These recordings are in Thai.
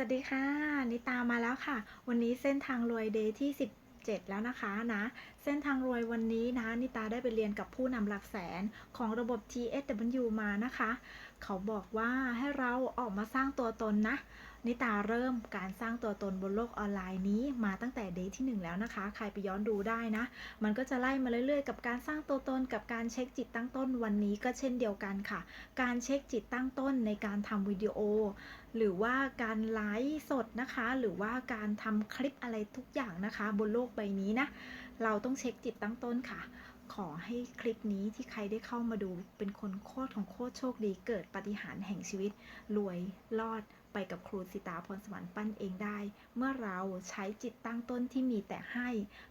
สวัสดีค่ะ นิตามาแล้วค่ะ วันนี้เส้นทางรวยเดย์ที่ 17 แล้วนะคะนะเส้นทางรวยวันนี้นะ นิตาได้ไปเรียนกับผู้นำหลักแสนของระบบ TSW มานะคะ เขาบอกว่าให้เราออกมาสร้างตัวตนนะนิตาเริ่มการสร้างตัวตนบนโลกออนไลน์นี้มาตั้งแต่เดย์ที่ 1 แล้วนะคะ ใครไปย้อนดูได้นะ มันก็จะไล่มาเรื่อยๆ กับการสร้างตัวตนกับการเช็คจิตตั้งต้นวันนี้ก็เช่นเดียวกันค่ะ การเช็คจิตตั้งต้นในการทำวิดีโอ หรือว่าการไลฟ์สดนะคะ หรือว่าการทำคลิปอะไรทุกอย่างนะคะ บนโลกใบนี้นะ เราต้องเช็คจิตตั้งต้นค่ะขอให้คลิปนี้ที่ใครได้เข้ามาดูเป็นคนโคตรของโคตรโชคดีเกิดปาฏิหารย์แห่งชีวิต รวยรอด ไปกับครูสิตาพรสวรรค์ปั้นเองได้ เมื่อเราใช้จิตตั้งต้นที่มีแต่ให้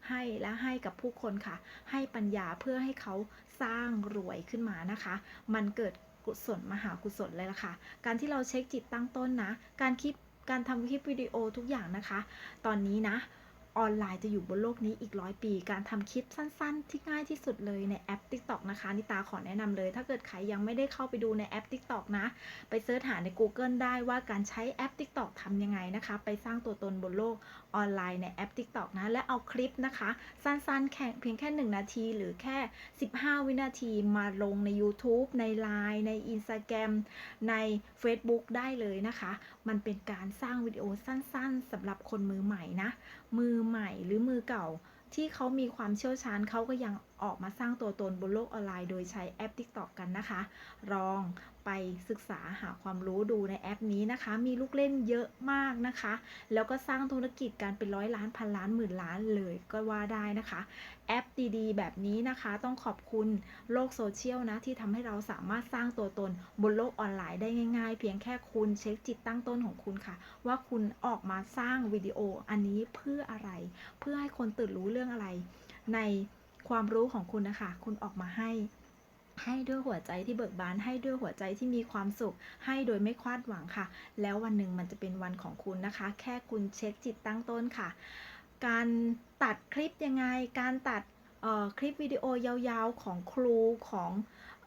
ให้และให้กับผู้คนค่ะ ให้ปัญญาเพื่อให้เขาสร้างรวยขึ้นมานะคะ มันเกิดกุศลมหากุศลเลยล่ะค่ะ การที่เราเช็คจิตตั้งต้นนะ การคลิปการทำคลิปวิดีโอทุกอย่างนะคะ ตอนนี้นะ ออนไลน์จะอยู่บนโลกนี้อีกร้อยปี การทำคลิปสั้นๆ ที่ง่ายที่สุดเลยในแอป TikTok นะคะนิตาขอแนะนำเลย ถ้าเกิดใครยังไม่ได้เข้าไปดูในแอป TikTok นะ ไปเสิร์ชหาใน Google ได้ว่าการใช้แอป TikTok ทำยังไงนะคะ ไปสร้างตัวตนบนโลกออนไลน์ในแอป TikTok นะ และเอาคลิปนะคะ สั้นๆแค่เพียงแค่ 1 นาที หรือแค่ 15 วินาทีมาลงใน YouTube ใน Line ใน Instagram ใน Facebook ได้เลยนะคะ มันเป็นการสร้างวิดีโอสั้น ๆสำหรับคนมือใหม่นะมือใหม่หรือมือเก่า ที่เขามีความเชี่ยวชาญเขาก็ยังออกมาสร้างตัวตนบนโลกออนไลน์ โดยใช้แอป TikTok กันนะคะ ลองไปศึกษาหาความรู้ดูในแอปนี้นะคะ มีลูกเล่นเยอะมากนะคะ แล้วก็สร้างธุรกิจการเป็นร้อยล้านพันล้านหมื่นล้านเลยก็ว่าได้นะคะ แอปดีๆ แบบนี้นะคะต้องขอบคุณโลกโซเชียลนะที่ทำให้เราสามารถสร้างตัวตนบนโลกออนไลน์ได้ง่าย ๆ เพียงแค่คุณเช็คจิตตั้งต้นของคุณค่ะ ว่าคุณออกมาสร้างวิดีโออันนี้เพื่ออะไร เพื่อให้คนตื่นรู้เรื่องอะไร ในความรู้ของคุณนะคะ คุณออกมาให้ให้ด้วยหัวใจที่เบิกบาน ให้ด้วยหัวใจที่มีความสุข ให้โดยไม่คาดหวังค่ะ แล้ววันหนึ่งมันจะเป็นวันของคุณนะคะ แค่คุณเช็คจิตตั้งต้นค่ะ การตัดคลิปยังไง การตัดคลิปวิดีโอยาวๆของครูของ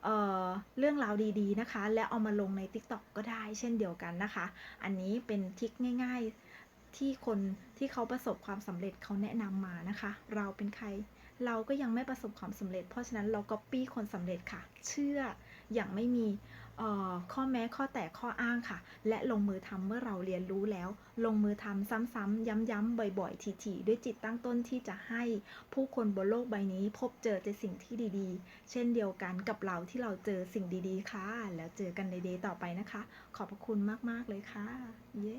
เออเรื่องราวดีๆนะคะ และเอามาลงใน TikTok ก็ได้เช่นเดียวกันนะคะ อันนี้เป็นทิคง่าย ที่คนที่เขาประสบความสำเร็จเขาแนะนำมานะคะ เราเป็นใคร เราก็ยังไม่ประสบความสำเร็จ เพราะฉะนั้นเราก็ปี้คนสำเร็จค่ะ เชื่ออย่างไม่มีเอ่อข้อแม้ข้อแตกข้ออ้างค่ะ และลงมือทำเมื่อเราเรียนรู้แล้ว ลงมือทำซ้ำๆย้ำๆบ่อยๆทีๆด้วยจิตตั้งต้นที่จะให้ผู้คนบนโลกใบนี้พบเจอแต่สิ่งที่ดีๆ เช่นเดียวกันกับเราที่เราเจอสิ่งดีๆ ค่ะ แล้วเจอกันในเดย์ต่อไปนะคะ ขอบพระคุณมากๆเลยค่ะ เย้